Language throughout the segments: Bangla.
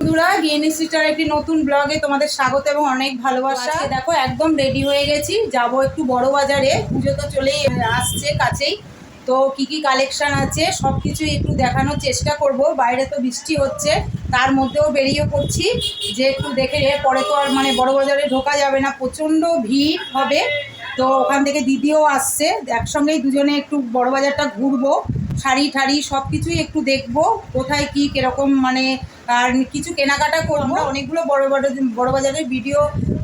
বন্ধুরা ডিএনএস একটি নতুন ব্লগে তোমাদের স্বাগত এবং অনেক ভালোবাসা। দেখো একদম রেডি হয়ে গেছি। যাব একটু বড় বাজারে। পুজো তো চলেই আসছে কাছেই। তো কি কি কালেকশন আছে সব কিছু একটু দেখানোর চেষ্টা করব। বাইরে তো বৃষ্টি হচ্ছে তার মধ্যেও বেরিয়ে পড়ছি। যে একটু দেখে পরে তো আর মানে বড় বাজারে ঢোকা যাবে না। প্রচণ্ড ভিড় হবে। তো ওখান থেকে দিদিও আসছে। একসঙ্গেই দুজনে একটু বড় বাজারটা ঘুরবো। শাড়ি ঠাড়ি সব কিছুই একটু দেখব। কোথায় কি কীরকম মানে আর কিছু কেনাকাটা করব। অনেকগুলো বড় বড় বড় বাজারের ভিডিও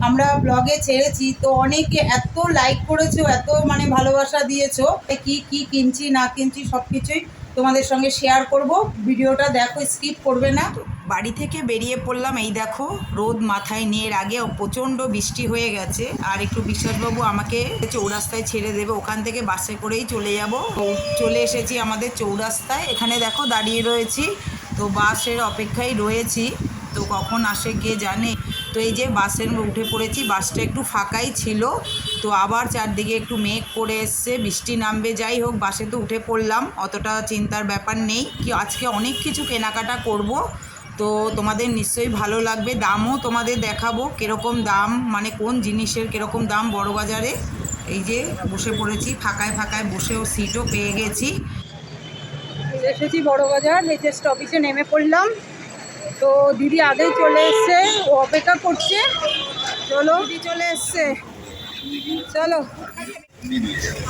আমরা ব্লগে ছেড়েছি। তো অনেকে এত লাইক করেছ এত মানে ভালোবাসা দিয়েছ কি কি কিনছি না কিনছি সব কিছুই তোমাদের সঙ্গে শেয়ার করব। ভিডিওটা দেখো স্কিপ করবে না। বাড়ি থেকে বেরিয়ে পড়লাম এই দেখো রোদ মাথায় নিয়ে আগে প্রচণ্ড বৃষ্টি হয়ে গেছে। আর একটু বিশ্বাসবাবু আমাকে চৌরাস্তায় ছেড়ে দেবে ওখান থেকে বাসে করেই চলে যাব। তো চলে এসেছি আমাদের চৌরাস্তায়। এখানে দেখো দাঁড়িয়ে রয়েছি। তো বাসের অপেক্ষায় রয়েছি। তো কখন আসে কে জানে? তো এই যে বাসের উঠে পড়েছি, বাসটা একটু ফাঁকাই ছিল। তো আবার চারদিকে একটু মেঘ করে এসছে, বৃষ্টি নামবে, যাই হোক, বাসে তো উঠে পড়লাম। অতটা চিন্তার ব্যাপার নেই। কি, আজকে অনেক কিছু কেনাকাটা করব। তো তোমাদের নিশ্চয়ই ভালো লাগবে। দামও তোমাদের দেখাবো, কীরকম দাম মানে কোন জিনিসের কীরকম দাম বড় বাজারে এই যে বসে পড়েছি, ফাঁকায় ফাঁকায় বসেও সিটও পেয়ে গেছি। এসেছি বড় বাজার এইচএস অফিসে নেমে পড়লাম। তো দিদি আগেই চলে এসছে, ও অপেক্ষা করছে। চলো। দিদি চলে এসছে। চলো।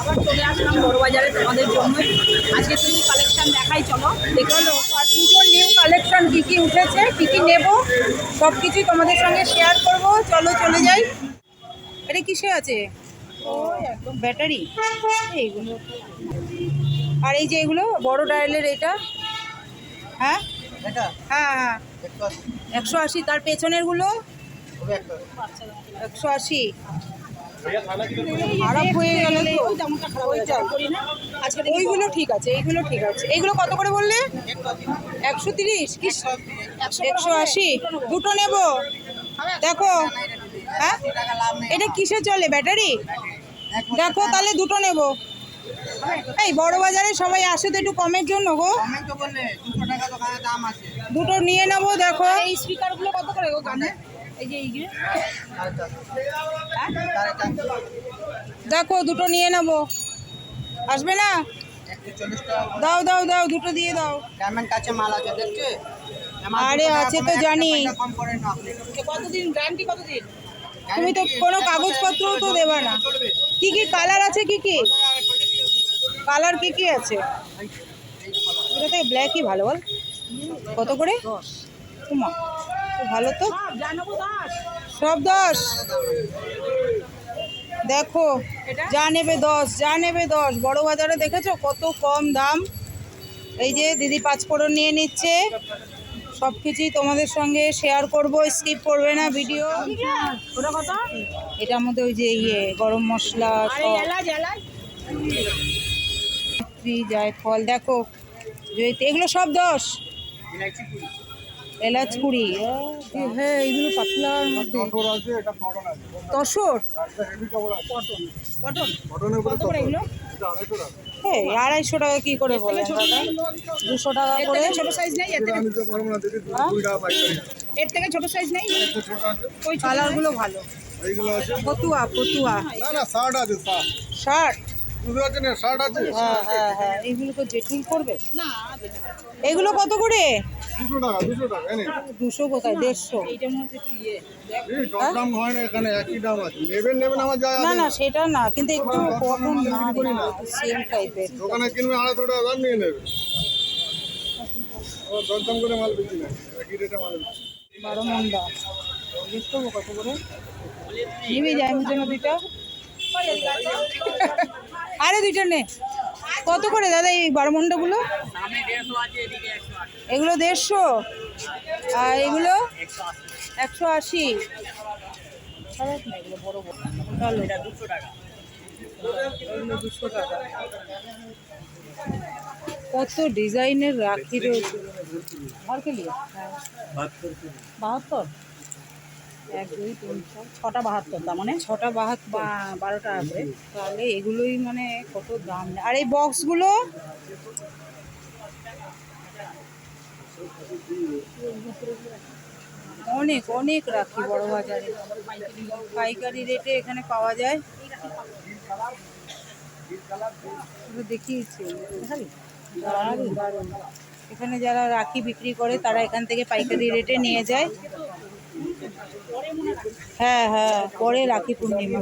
আবার চলে আসলাম বড় বাজারে তোমাদের জন্যই আজকে তুমি কালেকশন দেখাই, চলো। চলো। আর পুজোর নিউ কালেকশন কী কী উঠেছে, কী কী নেব সব কিছুই তোমাদের সঙ্গে শেয়ার করব। চলো, চলে যাই। এটা কিসে আছে? ও, একদম ব্যাটারি এইগুলো। আর এই যে এগুলো বড় ডায়ালের এটা। হ্যাঁ? হ্যাঁ হ্যাঁ। একশো আশি। তার পেছনেরগুলো? একশো আশি। খারাপ হয়ে গেলে তো। ওই জামাটা খারাপ হয়ে যাবে করি না। আজকে দেখি। ওইগুলো ঠিক আছে এইগুলো ঠিক আছে। এইগুলো কত করে বললে? একশো তিরিশ। কি একশো আশি। দুটো নেব। দেখো। হ্যাঁ? এটা কিসে চলে ব্যাটারি? দেখো তাহলে দুটো নেব। এই বড় বাজারে সবাই আসে তো একটু কমের জন্য গো। দুটো নিয়ে নেব দেখো। এই স্পিকারগুলো কত করে গো গানে? এই যে এইগুলো দেখো দুটো নিয়ে নেব। আসবে না? দাও দাও দাও দুটো দিয়ে দাও। ডায়মন্ড কাছে মাল আছে দেখছে? আরে আছে তো জানি। কম করে না আপনি কতদিন? গ্যারান্টি কতদিন? তুমি তো কোনো কাগজপত্র তো দেবা না। কি কি কালার আছে কি কি? কালার কি কি আছে? এটা থেকে ব্ল্যাকই ভালো, বল। কত করে? তোমা ভালো তো। সব দশ। দেখো, যা নেবে দশ, যা নেবে দশ। বড় বাজারে দেখেছ কত কম দাম? এই যে দিদি পাঁচফোড়ন নিয়ে নিচ্ছে। সব কিছুই তোমাদের সঙ্গে শেয়ার করব স্কিপ করবে না ভিডিও কত এটার মধ্যে ওই যে ইয়ে গরম মশলা এলাচ জায়ফল দেখো জয়িত্রী, এগুলো সব দশ। এলাচ কুড়ি। হ্যাঁ এইগুলো পাতলার মধ্যে। তসর? এগুলো? হ্যাঁ আড়াইশো টাকা কি করে বলে? দুশো টাকা করে। ছোট সাইজ নেই এর থেকে ছোট সাইজ নেই? ওই কালারগুলো ভালো। ফতুয়া ফতুয়া। না না শার্ট আছে শার্ট না শার্ট আছে? হ্যাঁ হ্যাঁ হ্যাঁ এইগুলো তো জেঠুল করবে? না এগুলো কত করে? দুশো টাকা দুশো টাকা এনে। দুশো কোথায়? দেড়শো? এইটার মধ্যে একটু ইয়ে দাম হয় না এখানে একই দাম আছে। নেবেন নেবেন আমার যায় না না সেটা না কিন্তু একটু কটন না সেম টাইপের দোকানে কিনবে আড়াইশো টাকা দাম নিয়ে নেবে। ও দরদাম করে মাল বিক্রি না একই রেটে মাল বিক্রি। বারো মন্ডা। দেখতে কত করে? নিবি যাই আমি জন্য দুইটা আরে দুইটা নে। কত করে দাদা এই বারো মন্ডাগুলো এগুলো দেড়শো? আর এগুলো? একশো আশি। কত ডিজাইনের রাখি রয়েছে। বাহাত্তর? এক দুই তিন ছটা বাহাত্তর তার মানে ছটা বাহাত্তর। বারো টাকা করে তাহলে এগুলোই মানে কত দাম? আর এই বক্সগুলো? অনেক অনেক রাখি বড় বাজারে। পাইকারি রেটে এখানে পাওয়া যায়। দেখিয়েছি। এখানে যারা রাখি বিক্রি করে তারা এখান থেকে পাইকারি রেটে নিয়ে যায়। হ্যাঁ হ্যাঁ পরে রাখি পূর্ণিমা।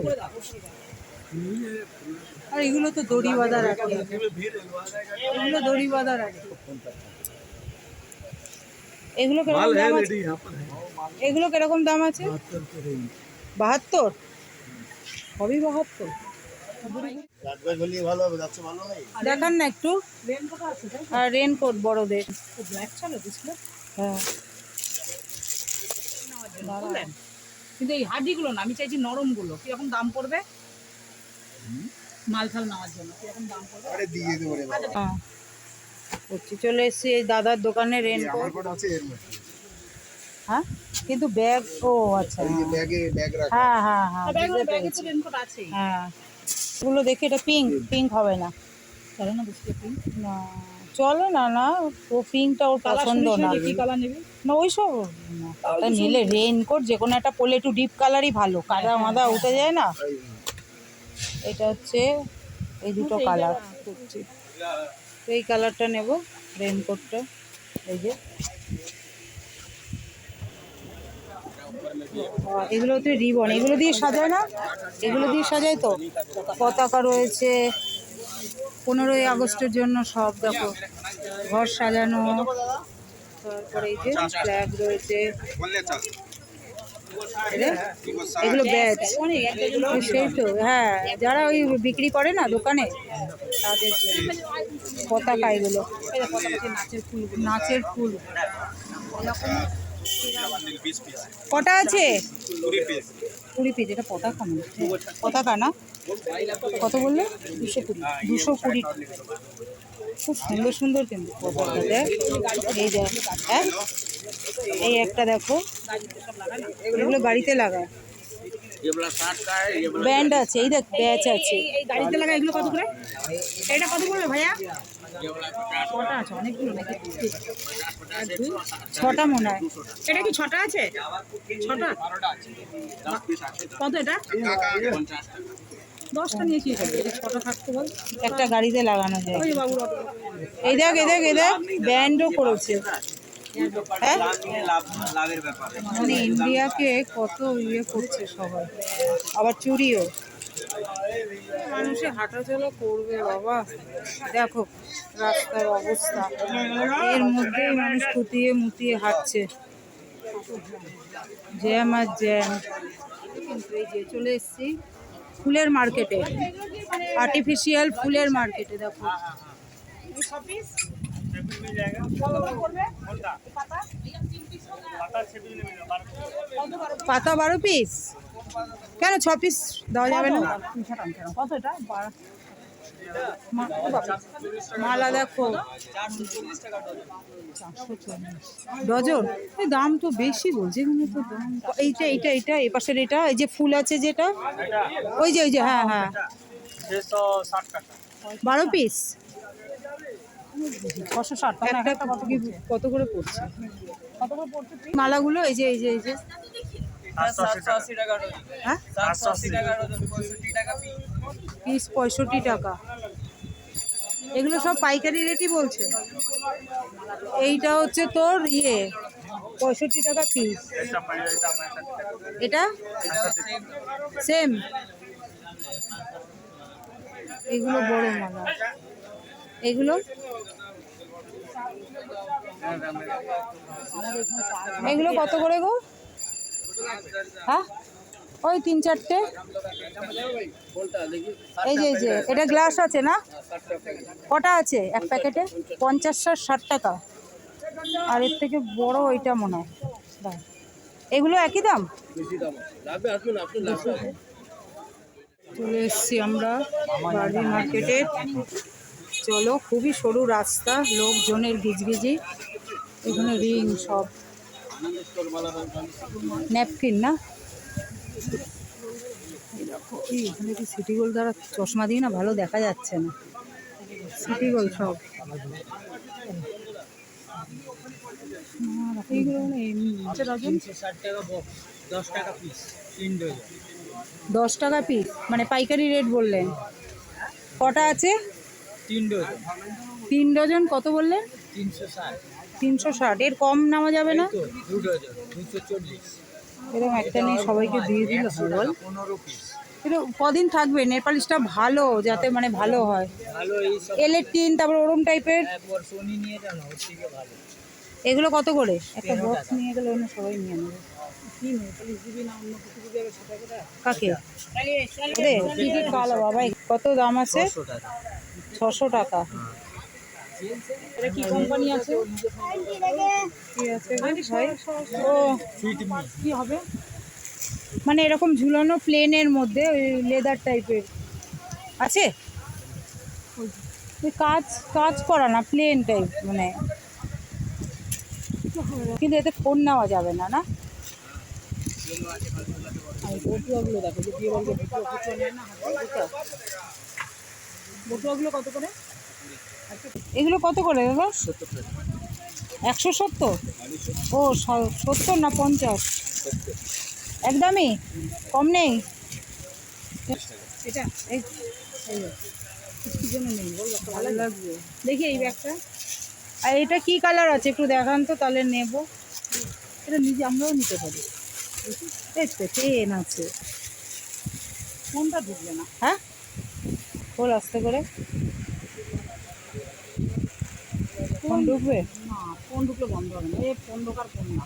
আর এগুলো তো দড়ি বাঁধা রাখি এগুলো দড়ি বাঁধা রাখি এগুলো কীরকম দাম আছে? এগুলো কীরকম দাম আছে? বাহাত্তর? সবই বাহাত্তর। দেখান না একটু। আর রেনকোট বড়দের। চলো বুঝলে হ্যাঁ। বুঝলেন? কিন্তু এই হাড্ডিগুলো না আমি চাইছি নরমগুলো। কীরকম দাম পড়বে? মালখাল নেওয়ার জন্য কীরকম দাম পড়বে? আরে দিয়ে দেবো রে বাবা। হ্যাঁ বুঝছি, চলে এসেছি এই দাদার দোকানে রেনকোট হ্যাঁ? কিন্তু ব্যাগ ও আচ্ছা। এই যে ব্যাগে ব্যাগ রাখা। হ্যাঁ হ্যাঁ হ্যাঁ আছেই। হ্যাঁ। এগুলো দেখি এটা পিঙ্ক পিঙ্ক হবে না। চলো না বুঝতে পিঙ্ক না। চলে না না ও পিঙ্কটা ওর পছন্দ না কি কালার নেবে? না ওই সব না ওটা নিলে রেনকোট যে কোনো একটা পরলে একটু ডিপ কালারই ভালো। কাদা মাদা উঠে যায় না? এটা হচ্ছে এই দুটো কালার করছি। তো এই কালারটা নেব রেনকোটটা এই যে। এগুলো হচ্ছে রিবন এগুলো দিয়ে সাজায় না? এগুলো দিয়ে সাজায় তো? পতাকা রয়েছে পনেরোই আগস্টের জন্য সব দেখো, ঘর সাজানো, তারপরে এই যে ফ্ল্যাগ রয়েছে। এগুলো ব্যাচ সেই তো হ্যাঁ যারা ওই বিক্রি করে না দোকানে, তাদের পতাকা এগুলো। ফুল নাচের ফুল। কটা আছে? কুড়ি পিস এটা পতাকা মনে হচ্ছে। পতাকা না? কত বললে? দুশো কুড়ি দুশো কুড়ি। খুব সুন্দর সুন্দর কিন্তু পতাকা, দেখ। এই দেখ হ্যাঁ এই একটা দেখো। এগুলো বাড়িতে লাগায় ব্যান্ড আছে, এই দেখ, ব্যাচ আছে। গাড়িতে লাগা এগুলো কত করে? এটা কত পড়বে ভাইয়া? ছটা আছে অনেকগুলো নাকি? ছটা মনে হয়। এটা কি ছটা আছে? ছটা? কত এটা? দশটা নিয়ে কি করবে ছটা থাকতে বল। একটা গাড়িতে লাগানো যায়। এই দেখ এই দেখ এই দেখ ব্যান্ডও করেছে। হ্যাঁ? মানে ইন্ডিয়াকে কত ইয়ে করছে সবাই। আবার চুরিও। মানুষে হাঁটাচলা করবে, বাবা। দেখো, রাস্তার অবস্থা। এর মধ্যেই মানুষ কুতিয়ে মুতিয়ে হাঁটছে। জ্যাম আর জ্যাম। চলে এসেছি ফুলের মার্কেটে। আর্টিফিশিয়াল ফুলের মার্কেটে, দেখো। পাতা বারো পিস কেন ছ পিস দেওয়া যাবে না? কত এটা। মালা দেখো। ডজন? এই দাম তো বেশি বলছে এখানে তো দাম। এইটা এইটা এইটা এই পাশের এটা এই যে ফুল আছে যেটা ওই যে ওই যে হ্যাঁ হ্যাঁ। বারো পিস কত করে পড়ছে? মালাগুলো এই যে এই যে এই যে। হ্যাঁ পিস। পঁয়ষট্টি টাকা। এগুলো সব পাইকারি রেটই বলছে। এইটা হচ্ছে তোর ইয়ে পঁয়ষট্টি টাকা পিস। এটা? সেম। এগুলো বড় মালা। এগুলো? এগুলো কত করে গো? হ্যাঁ? ওই তিন চারটে। এই যে এই যে, এটা গ্লাস আছে না? কটা আছে? এক প্যাকেটে? পঞ্চাশ ষাট টাকা। আর এর থেকে বড় ওইটা মনে হয়। এগুলো একই দাম? চলে এসছি আমরা বার্লি মার্কেটে। চলো, খুবই সরু রাস্তা, লোকজনের গিজগিজি, এখানে রিং সব। ন্যাপকিন না? এই দেখো, এখানে কি সিটি গোল্ড দ্বারা চশমা দিয়ে না ভালো দেখা যাচ্ছে না। সিটি গোল্ড সব। দশ টাকা পিস মানে পাইকারি রেট বললেন। কটা আছে? তিন ডজন তিন ডজন কত বললেন? তিনশো ষাট। তিনশো ষাট এর কম নেওয়া যাবে না? এরকম একটা নিয়ে সবাইকে দিয়ে দিলে হয় বল কদিন থাকবে? নেপালিশটা ভালো যাতে মানে ভালো হয়। এলের টিন তারপর ওরম টাইপের? ভালো। এগুলো কত করে? একটা বক্স নিয়ে গেলে অন্য সবাই নিয়ে নেবে। কাকে? কত দাম আছে? ছশো টাকা। এটা কি কোম্পানি আছে? কি আছে? ভাই? ও কি হবে? মানে এরকম ঝুলানো প্লেনের মধ্যে ওই লেদার টাইপের আছে? ওই কাজ কাজ করা না প্লেন টাইপ মানে। কিন্তু এতে ফোন নেওয়া যাবে না না? বটুয়াগুলো দেখো যে বিয়ে বাড়িতে বটুয়া বটুয়া নেয় না বটুয়াগুলো কত করে? এগুলো কত করে দাদা? একশো সত্তর? ও সত্তর না পঞ্চাশ? একদমই কম নেই? এটা দেখো, এই ব্যাগটা। আর এটা কি কালার আছে? একটু দেখান তো তাহলে নেব। এটা নিজে আমরাও নিতে পারি। এই চেন আছে। কোনটা ঢুকবে না? হ্যাঁ? খোল আস্তে করে ফোন ঢুকবে? না ফোন ঢুকলে বন্ধ হবে না। এ ফোন ঢোকার ফোন না।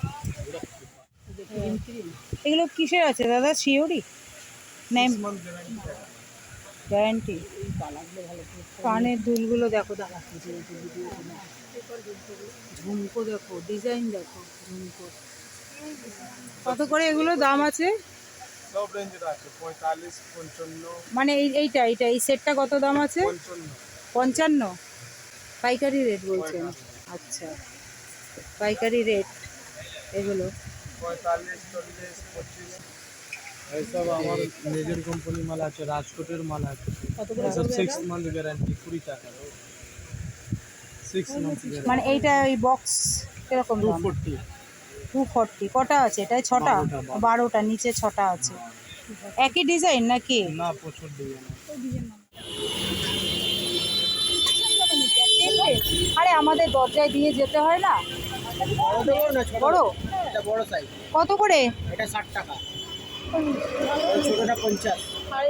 এগুলো কিসের আছে দাদা? শিওরি নেম? গ্যারান্টি কানের দুলগুলো দেখো দাদা। ঝুমকো দেখো ডিজাইন দেখো ঝুমকো। কত করে এগুলো দাম আছে? মানে এই এইটা এইটা এই সেটটা কত দাম আছে? পঞ্চান্ন। পঞ্চান্ন। পাইকারি রেট বলছেন। আচ্ছা। পাইকারি রেট এগুলো? পঁয়তাল্লিশ চল্লিশ পঁচিশ এইসব আমার নিজের কোম্পানি মাল আছে রাজকোটের মাল আছে। এসব সিক্স মান্থ গ্যারান্টি কুড়ি টাকা। সিক্স মান্থ মানে এইটা ওই বক্স কীরকম টু ফোরটি টু ফর্টি কটা আছে? এটাই ছটা। বারোটা নিচে ছটা আছে। একই ডিজাইন নাকি? না প্রচুর ডিজাইন আরে আমাদের দরজায় দিয়ে যেতে হয় না? বড়? কত করে? এটা ষাট টাকা পঞ্চাশ আরে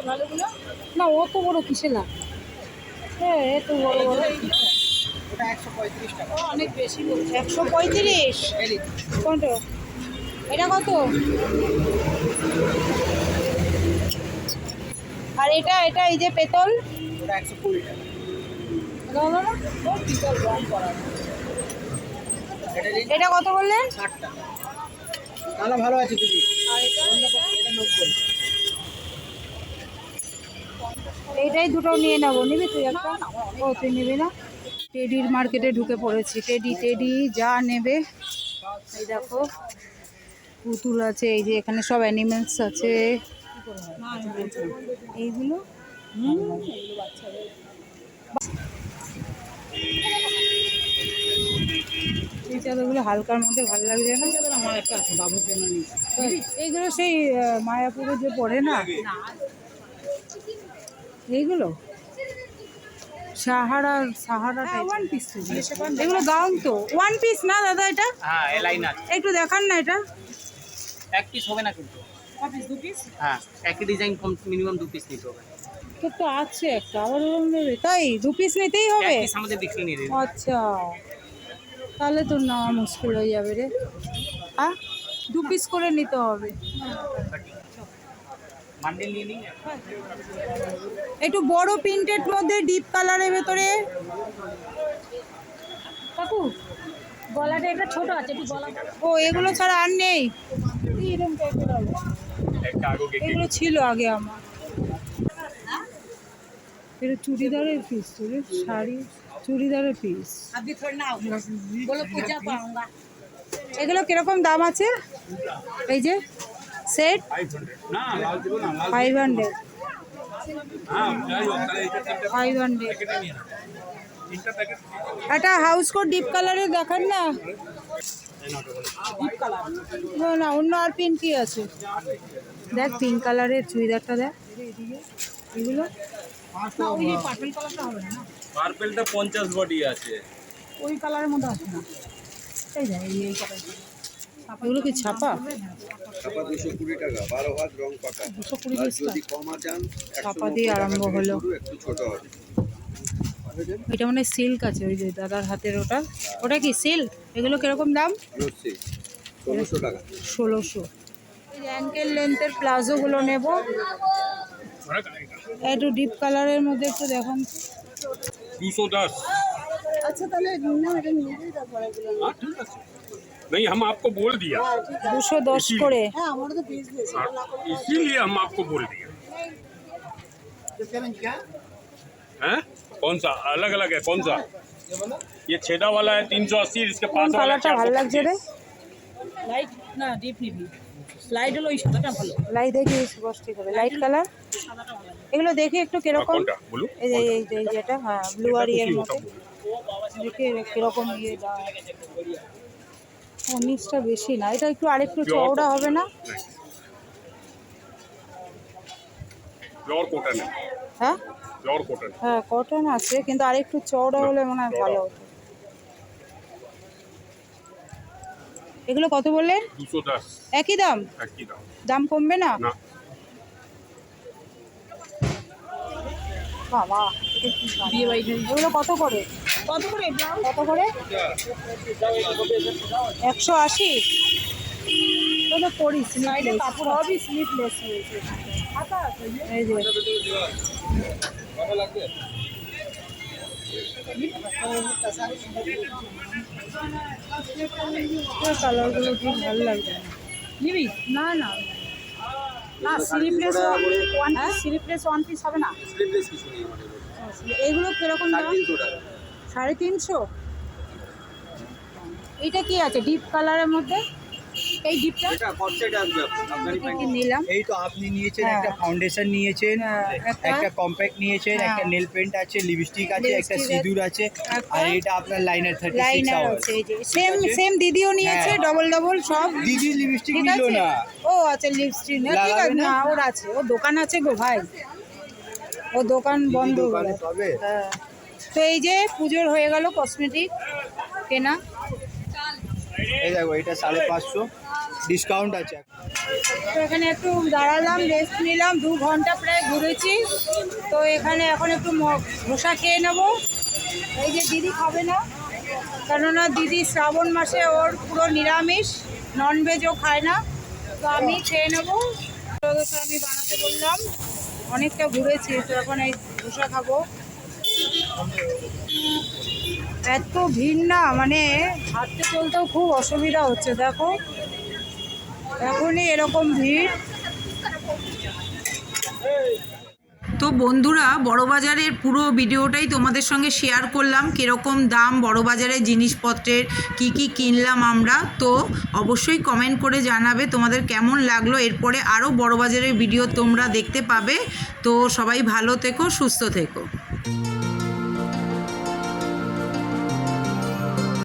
না? অত বড় কিসে না হ্যাঁ বড়। বড় বেশি একশো পঁয়ত্রিশ? এটা কত? আর এটা এটা এই যে পেতল? একশো কুড়ি টাকা এটা কত বললেন? ষাট টাকা তাহলে ভালো আছে দিদি। এইটাই দুটো নিয়ে নেব নিবি তুই একটা? ও তুই নিবি না? টেডির মার্কেটে ঢুকে পড়েছি। টেডি টেডি যা নেবে। এই দেখো পুতুল আছে এই যে এখানে সব অ্যানিমেলস আছে। এইগুলো? এই চাদরগুলো হালকার মধ্যে ভালো লাগছে না? আমার একটা আছে বাবুর জন্য নিই এইগুলো সেই মায়াপুরে যে পড়ে না? এইগুলো? সাহারা সাহারা ওয়ান পিস এগুলো গাউন তো। ওয়ান পিস না দাদা এটা? হ্যাঁ একটু দেখান না এটা। এক পিস হবে না কিন্তু। দু পিস হ্যাঁ একই ডিজাইন কম মিনিমাম দু পিস নিতে হবে। তো তো আছে একটা আবার ওরকম নেবে তাই দু পিস নিতেই হবে? আমাদের বিক্রি নিয়ে আচ্ছা। তাহলে তো নেওয়া মুশকিল হয়ে যাবে রে। হ্যাঁ দু পিস করে নিতে হবে। একটু বড় প্রিন্টেড মধ্যে ডিপ কালারের ভেতরে। কাকু, গলাটা একটা ছোট আছে, একটু গলা ও, এগুলো ছাড়া আর নেই। এগুলো ছিল আগে আমার। এটা চুড়িদারের পিস শাড়ি চুড়িদারের পিস এগুলো কীরকম দাম আছে? এই যে set five hundred five hundred একটা হাউস ডিপ কালারের না। না না অন্য আর আছে? দেখ পিঙ্ক কালারের চুড়িদারটা দেখ। এগুলো? পার্পেলটা পঞ্চাশ বডি আছে। ওই কালারের মধ্যে আসবে না। এই যে এই এগুলো কি ছাপা? ছাপা দুশো কুড়ি টাকা বারো হাত রং পাকা। দুশো কুড়ি যদি কমা চান ছাপা দিয়ে আরম্ভ হলো। একটু ছোট হবে। এটা মানে সিল্ক আছে ওই যে দাদার হাতের ওটা। ওটা কি সিল্ক এগুলো কীরকম দাম? ষোলোশো টাকা। ষোলোশো। অ্যাঙ্কেল লেন্থের প্লাজোগুলো নেব। একটু ডিপ কালারের মধ্যে একটু দেখান। দুশো दस नहीं हम आपको बोल दिया দুশো দশ করে হ্যাঁ इसीलिए हम आपको बोल दिया हैं कौन सा अलग अलग है कौन सा ये छेदा वाला है तीन सौ अस्सी इसके কোন पास वाला কালারটা ভালো লাগছে রে লাইট না ডিপ নিবি লাইট কালার এগুলো দেখি একটু কীরকম এই যে এই যেটা হ্যাঁ ব্লু আর ইয়ের মতো। দেখে কীরকম ইয়ে উনিশটা হ্যাঁ, বেশি না। এটা একটু আরেকটু চওড়া হবে না? হ্যাঁ? হ্যাঁ কটন আছে কিন্তু আরেকটু চওড়া হলে মনে হয় ভালো এগুলো কত বললেন? একই দাম? দাম। কমবে না। বাবা কি এগুলো কত করে? কত করে? কত করে? একশো আশি? তো পড়ি স্লিপলেস সবই স্লিপলেস হয়েছে। এই যে। কালারগুলো ঠিক ভালো লাগছে। নিবি? না না। না sleeveless one piece sleeveless one piece হবে না। স্লিপলেস কিছু নেই আমাদের এগুলো কীরকম দাম? সাড়ে তিনশো এটা কি আছে ডিপ কালারের মধ্যে? এই ডিপটা? নিলাম। এই তো আপনি নিয়েছেন হ্যাঁ। একটা ফাউন্ডেশন নিয়েছেন হ্যাঁ, একটা- কম্প্যাক্ট নিয়েছেন হ্যাঁ। একটা নেল পেন্ট আছে লিপস্টিক আছে একটা সিঁদুর আছে আর এটা আপনার লাইনার থার্টি সিক্স লাইনার আওয়ার আছে? সেম সেম দিদিও নিয়েছে। ডবল ডবল সব। দিদি লিপস্টিক নিল আছে? না। ও আচ্ছা লিপস্টিক না ঠিক আছে না? ওর আছে। ও দোকান আছে গো ভাই। ও দোকান বন্ধ হ্যাঁ তো এই যে পুজোর হয়ে গেল কসমেটিক কেনা। এই দেখো এটা সাড়ে পাঁচশো। ডিসকাউন্ট আছে তো এখানে একটু দাঁড়ালাম রেস্ট নিলাম, দু ঘণ্টা প্রায় ঘুরেছি। তো এখানে এখন একটু ধোসা খেয়ে নেব। এই যে দিদি খাবে না। কেননা দিদি শ্রাবণ মাসে ওর পুরো নিরামিষ ননভেজও খায় না। তো আমি খেয়ে নেব। আমি বানাতে বললাম, অনেকটা ঘুরেছি, তো এখন এই ধোসা খাব। এত ভিড় না মানে হাঁটতে চলতেও খুব অসুবিধা হচ্ছে, দেখো। এখনই এরকম ভিড়। তো বন্ধুরা, বড়বাজারের পুরো ভিডিওটাই তোমাদের সঙ্গে শেয়ার করলাম, কীরকম দাম বড়বাজারের জিনিসপত্রের, কি কি কিনলাম আমরা। তো অবশ্যই কমেন্ট করে জানাবে তোমাদের কেমন লাগল। এরপরে আরও বড়বাজারের ভিডিও তোমরা দেখতে পাবে। তো সবাই ভালো থেকো, সুস্থ থেকো।